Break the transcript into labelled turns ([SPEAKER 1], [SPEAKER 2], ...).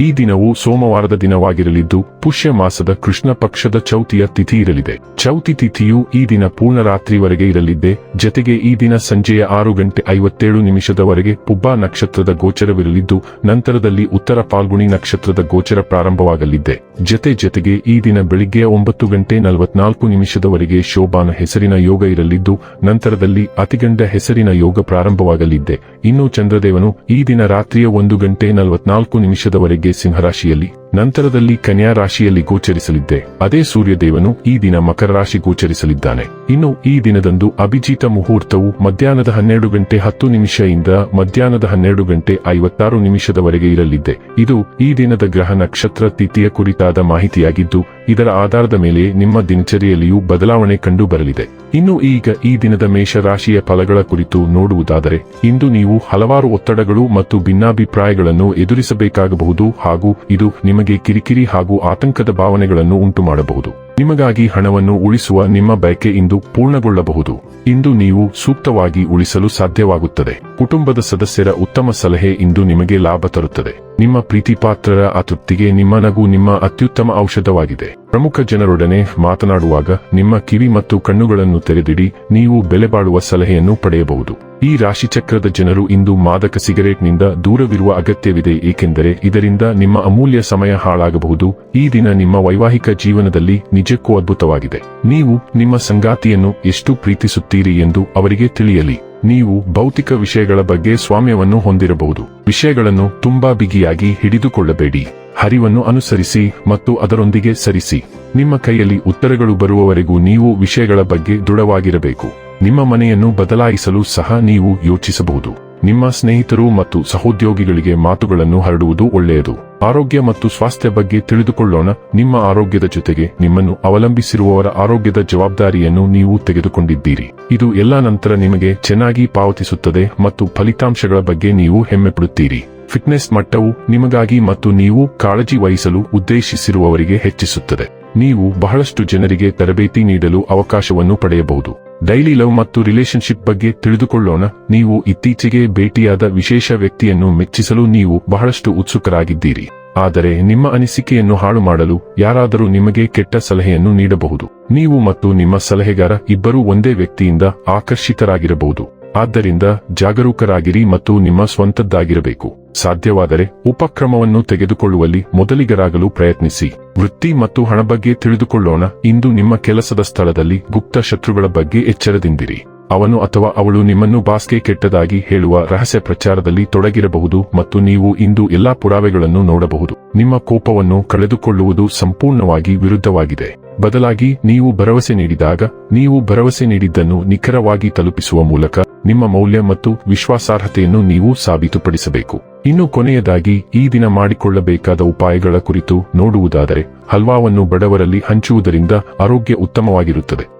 [SPEAKER 1] ಈ ದಿನವು ಸೋಮವಾರದ ದಿನವಾಗಿರಲಿದ್ದು, ಪುಷ್ಯ ಮಾಸದ ಕೃಷ್ಣ ಪಕ್ಷದ ಚೌತಿಯ ತಿಥಿ ಇರಲಿದೆ. ಚೌತಿ ತಿಥಿಯು ಈ ದಿನ ಪೂರ್ಣ ರಾತ್ರಿವರೆಗೆ ಇರಲಿದ್ದೆ, ಜತೆಗೆ ಈ ದಿನ ಸಂಜೆಯ ಆರು ಗಂಟೆ ಐವತ್ತೇಳು ನಿಮಿಷದವರೆಗೆ ಪುಬ್ಬಾ ನಕ್ಷತ್ರದ ಗೋಚರವಿರಲಿದ್ದು, ನಂತರದಲ್ಲಿ ಉತ್ತರ ಪಾಲ್ಗುಣಿ ನಕ್ಷತ್ರದ ಗೋಚರ ಪ್ರಾರಂಭವಾಗಲಿದ್ದೆ. ಜತೆ ಜತೆಗೆ ಈ ದಿನ ಬೆಳಿಗ್ಗೆ ಒಂಬತ್ತು ಗಂಟೆ ನಲವತ್ನಾಲ್ಕು ನಿಮಿಷದವರೆಗೆ ಶೋಭಾನ ಹೆಸರಿನ ಯೋಗ ಇರಲಿದ್ದು, ನಂತರದಲ್ಲಿ ಅತಿಗಂಡ ಹೆಸರಿನ ಯೋಗ ಪ್ರಾರಂಭವಾಗಲಿದ್ದೆ. ಇನ್ನು ಚಂದ್ರದೇವನು ಈ ದಿನ ರಾತ್ರಿಯ ಒಂದು ಗಂಟೆ ನಲವತ್ನಾಲ್ಕು ನಿಮಿಷದವರೆಗೆ ಸಿಂಹರಾಶಿಯಲ್ಲಿ ನಂತರದಲ್ಲಿ ಕನ್ಯಾ ರಾಶಿಯಲ್ಲಿ ಗೋಚರಿಸಲಿದ್ದೆ. ಅದೇ ಸೂರ್ಯದೇವನು ಈ ದಿನ ಮಕರ ರಾಶಿ ಗೋಚರಿಸಲಿದ್ದಾನೆ. ಇನ್ನು ಈ ದಿನದಂದು ಅಭಿಜಿತ ಮುಹೂರ್ತವು ಮಧ್ಯಾಹ್ನದ ಹನ್ನೆರಡು ಗಂಟೆ ಹತ್ತು ನಿಮಿಷದಿಂದ ಮಧ್ಯಾಹ್ನದ ಹನ್ನೆರಡು ಗಂಟೆ ಐವತ್ತಾರು ನಿಮಿಷದವರೆಗೆ ಇರಲಿದ್ದೆ. ಇದು ಈ ದಿನದ ಗ್ರಹ ನಕ್ಷತ್ರ ತಿಥಿಯ ಕುರಿತಾದ ಮಾಹಿತಿಯಾಗಿದ್ದು ಇದರ ಆಧಾರದ ಮೇಲೆ ನಿಮ್ಮ ದಿನಚರಿಯಲ್ಲಿಯೂ ಬದಲಾವಣೆ ಕಂಡು ಬರಲಿದೆ ಇನ್ನು ಈಗ ಈ ದಿನದ ಮೇಷರಾಶಿಯ ಫಲಗಳ ಕುರಿತು ನೋಡುವುದಾದರೆ, ಇಂದು ನೀವು ಹಲವಾರು ಒತ್ತಡಗಳು ಮತ್ತು ಭಿನ್ನಾಭಿಪ್ರಾಯಗಳನ್ನು ಎದುರಿಸಬೇಕಾಗಬಹುದು ಹಾಗೂ ಇದು ನಿಮಗೆ ಕಿರಿಕಿರಿ ಹಾಗೂ ಆತಂಕದ ಭಾವನೆಗಳನ್ನು ಉಂಟು ಮಾಡಬಹುದು ನಿಮಗಾಗಿ ಹಣವನ್ನು ಉಳಿಸುವ ನಿಮ್ಮ ಬಯಕೆ ಇಂದು ಪೂರ್ಣಗೊಳ್ಳಬಹುದು. ಇಂದು ನೀವು ಸೂಕ್ತವಾಗಿ ಉಳಿಸಲು ಸಾಧ್ಯವಾಗುತ್ತದೆ. ಕುಟುಂಬದ ಸದಸ್ಯರ ಉತ್ತಮ ಸಲಹೆ ಇಂದು ನಿಮಗೆ ಲಾಭ ತರುತ್ತದೆ. ನಿಮ್ಮ ಪ್ರೀತಿಪಾತ್ರರ ಅತೃಪ್ತಿಗೆ ನಿಮ್ಮ ನಗು ನಿಮ್ಮ ಅತ್ಯುತ್ತಮ ಔಷಧವಾಗಿದೆ. ಪ್ರಮುಖ ಜನರೊಡನೆ ಮಾತನಾಡುವಾಗ ನಿಮ್ಮ ಕಿವಿ ಮತ್ತು ಕಣ್ಣುಗಳನ್ನು ತೆರೆದಿಡಿ, ನೀವು ಬೆಲೆ ಬಾಳುವ ಸಲಹೆಯನ್ನು ಪಡೆಯಬಹುದು. ಈ ರಾಶಿಚಕ್ರದ ಜನರು ಇಂದು ಮಾದಕ ಸಿಗರೇಟ್ನಿಂದ ದೂರವಿರುವ ಅಗತ್ಯವಿದೆ, ಏಕೆಂದರೆ ಇದರಿಂದ ನಿಮ್ಮ ಅಮೂಲ್ಯ ಸಮಯ ಹಾಳಾಗಬಹುದು. ಈ ದಿನ ನಿಮ್ಮ ವೈವಾಹಿಕ ಜೀವನದಲ್ಲಿ ನಿಜಕ್ಕೂ ಅದ್ಭುತವಾಗಿದೆ. ನೀವು ನಿಮ್ಮ ಸಂಗಾತಿಯನ್ನು ಎಷ್ಟು ಪ್ರೀತಿಸುತ್ತೀರಿ ಎಂದು ಅವರಿಗೆ ತಿಳಿಯಲಿ. ನೀವು ಭೌತಿಕ ವಿಷಯಗಳ ಬಗ್ಗೆ ಸ್ವಾಮ್ಯವನ್ನು ಹೊಂದಿರಬಹುದು. ವಿಷಯಗಳನ್ನು ತುಂಬಾ ಬಿಗಿಯಾಗಿ ಹಿಡಿದುಕೊಳ್ಳಬೇಡಿ. ಹರಿವನ್ನು ಅನುಸರಿಸಿ ಮತ್ತು ಅದರೊಂದಿಗೆ ಸರಿಸಿ. ನಿಮ್ಮ ಕೈಯಲ್ಲಿ ಉತ್ತರಗಳು ಬರುವವರೆಗೂ ನೀವು ವಿಷಯಗಳ ಬಗ್ಗೆ ದೃಢವಾಗಿರಬೇಕು. ನಿಮ್ಮ ಮನೆಯನ್ನು ಬದಲಾಯಿಸಲು ಸಹ ನೀವು ಯೋಚಿಸಬಹುದು. ನಿಮ್ಮ ಸ್ನೇಹಿತರು ಮತ್ತು ಸಹೋದ್ಯೋಗಿಗಳಿಗೆ ಮಾತುಗಳನ್ನು ಹರಡುವುದು ಒಳ್ಳೆಯದು. ಆರೋಗ್ಯ ಮತ್ತು ಸ್ವಾಸ್ಥ್ಯ ಬಗ್ಗೆ ತಿಳಿದುಕೊಳ್ಳೋಣ. ನಿಮ್ಮ ಆರೋಗ್ಯದ ಜೊತೆಗೆ ನಿಮ್ಮನ್ನು ಅವಲಂಬಿಸಿರುವವರ ಆರೋಗ್ಯದ ಜವಾಬ್ದಾರಿಯನ್ನು ನೀವು ತೆಗೆದುಕೊಂಡಿದ್ದೀರಿ. ಇದು ಎಲ್ಲ ನಂತರ ನಿಮಗೆ ಚೆನ್ನಾಗಿ ಪಾವತಿಸುತ್ತದೆ ಮತ್ತು ಫಲಿತಾಂಶಗಳ ಬಗ್ಗೆ ನೀವು ಹೆಮ್ಮೆ ಪಡುತ್ತೀರಿ ಫಿಟ್ನೆಸ್ ಮಟ್ಟವು ನಿಮಗಾಗಿ ಮತ್ತು ನೀವು ಕಾಳಜಿ ವಹಿಸಲು ಉದ್ದೇಶಿಸಿರುವವರಿಗೆ ಹೆಚ್ಚಿಸುತ್ತದೆ. ನೀವು ಬಹಳಷ್ಟು ಜನರಿಗೆ ತರಬೇತಿ ನೀಡಲು ಅವಕಾಶವನ್ನು ಪಡೆಯಬಹುದು. ಡೈಲಿ ಲವ್ ಮತ್ತು ರಿಲೇಶನ್ಶಿಪ್ ಬಗ್ಗೆ ತಿಳಿದುಕೊಳ್ಳೋಣ. ನೀವು ಇತ್ತೀಚೆಗೆ ಭೇಟಿಯಾದ ವಿಶೇಷ ವ್ಯಕ್ತಿಯನ್ನು ಮೆಚ್ಚಿಸಲು ನೀವು ಬಹಳಷ್ಟು ಉತ್ಸುಕರಾಗಿದ್ದೀರಿ. ಆದರೆ ನಿಮ್ಮ ಅನಿಸಿಕೆಯನ್ನು ಹಾಳು ಮಾಡಲು ಯಾರಾದರೂ ನಿಮಗೆ ಕೆಟ್ಟ ಸಲಹೆಯನ್ನು ನೀಡಬಹುದು. ನೀವು ಮತ್ತು ನಿಮ್ಮ ಸಲಹೆಗಾರ ಇಬ್ಬರೂ ಒಂದೇ ವ್ಯಕ್ತಿಯಿಂದ ಆಕರ್ಷಿತರಾಗಿರಬಹುದು. ಆದ್ದರಿಂದ ಜಾಗರೂಕರಾಗಿರಿ ಮತ್ತು ನಿಮ್ಮ ಸ್ವಂತದ್ದಾಗಿರಬೇಕು. ಸಾಧ್ಯವಾದರೆ ಉಪಕ್ರಮವನ್ನು ತೆಗೆದುಕೊಳ್ಳುವಲ್ಲಿ ಮೊದಲಿಗರಾಗಲು ಪ್ರಯತ್ನಿಸಿ. ವೃತ್ತಿ ಮತ್ತು ಹಣ ಬಗ್ಗೆ ತಿಳಿದುಕೊಳ್ಳೋಣ. ಇಂದು ನಿಮ್ಮ ಕೆಲಸದ ಸ್ಥಳದಲ್ಲಿ ಗುಪ್ತ ಶತ್ರುಗಳ ಬಗ್ಗೆ ಎಚ್ಚರದಿಂದಿರಿ. ಅವನು ಅಥವಾ ಅವಳು ನಿಮ್ಮನ್ನು ಬಾಸ್ಗೆ ಕೆಟ್ಟದಾಗಿ ಹೇಳುವ ರಹಸ್ಯ ಪ್ರಚಾರದಲ್ಲಿ ತೊಡಗಿರಬಹುದು ಮತ್ತು ನೀವು ಇಂದು ಎಲ್ಲಾ ಪುರಾವೆಗಳನ್ನು ನೋಡಬಹುದು. ನಿಮ್ಮ ಕೋಪವನ್ನು ಕಳೆದುಕೊಳ್ಳುವುದು ಸಂಪೂರ್ಣವಾಗಿ ವಿರುದ್ಧವಾಗಿದೆ. ಬದಲಾಗಿ ನೀವು ಭರವಸೆ ನೀಡಿದಾಗ, ನೀವು ಭರವಸೆ ನೀಡಿದ್ದನ್ನು ನಿಖರವಾಗಿ ತಲುಪಿಸುವ ಮೂಲಕ ನಿಮ್ಮ ಮೌಲ್ಯ ಮತ್ತು ವಿಶ್ವಾಸಾರ್ಹತೆಯನ್ನು ನೀವು ಸಾಬೀತುಪಡಿಸಬೇಕು. ಇನ್ನು ಕೊನೆಯದಾಗಿ, ಈ ದಿನ ಮಾಡಿಕೊಳ್ಳಬೇಕಾದ ಉಪಾಯಗಳ ಕುರಿತು ನೋಡುವುದಾದರೆ, ಹಲ್ವಾವನ್ನು ಬಡವರಲ್ಲಿ ಹಂಚುವುದರಿಂದ ಆರೋಗ್ಯ ಉತ್ತಮವಾಗಿರುತ್ತದೆ.